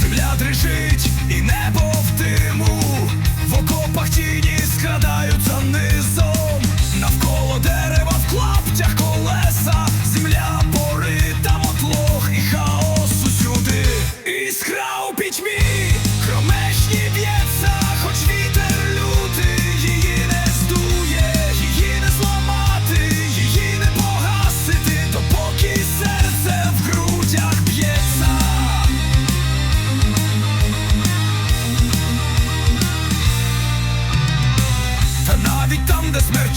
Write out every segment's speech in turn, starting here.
Земля дрижить і небо в диму В окопах тіні скрадаються низом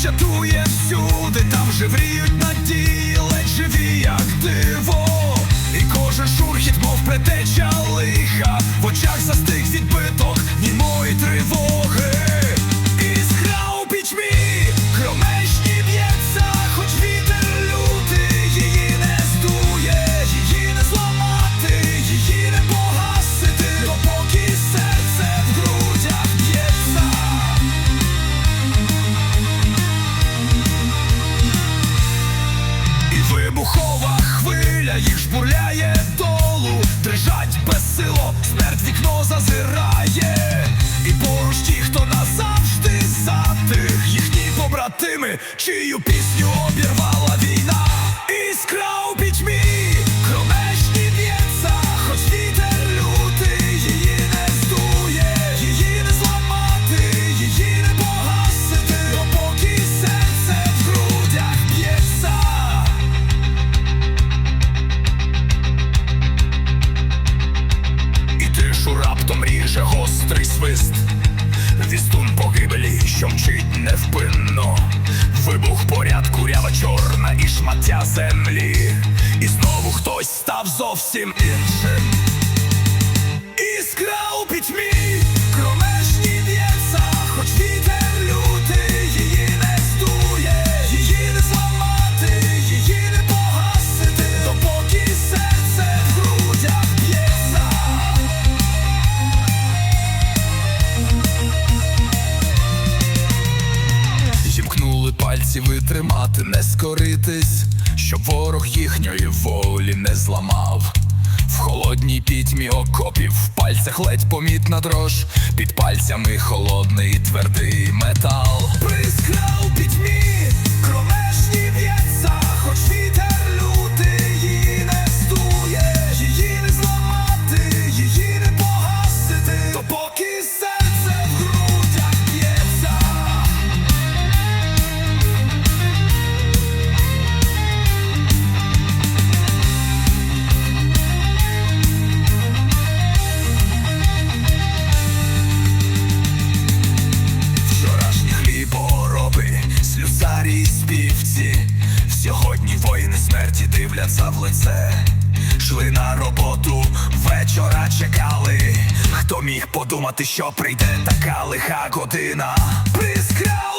чатує всюди, там живріють надії, ледь живі, як диво. І кожен шурхіт, мов предтеча зазирає, і поруч ті, хто назавжди затих, їхні побратими, чию пісню обірвала війна, іскра свист. Вістун погибелі, що мчить невпинно. Вибух порядку, рява чорна і шмаття землі. І знову хтось став зовсім іншим витримати, не скоритись, щоб ворог їхньої волі не зламав. В холодній пітьмі окопів, в пальцях ледь помітна дрож, під пальцями холодний твердий метал. Прискрав пітьмі, слюсарі. Сьогодні воїни смерті дивляться в лице. Шли на роботу, вечора чекали. Хто міг подумати, що прийде така лиха година? Прискра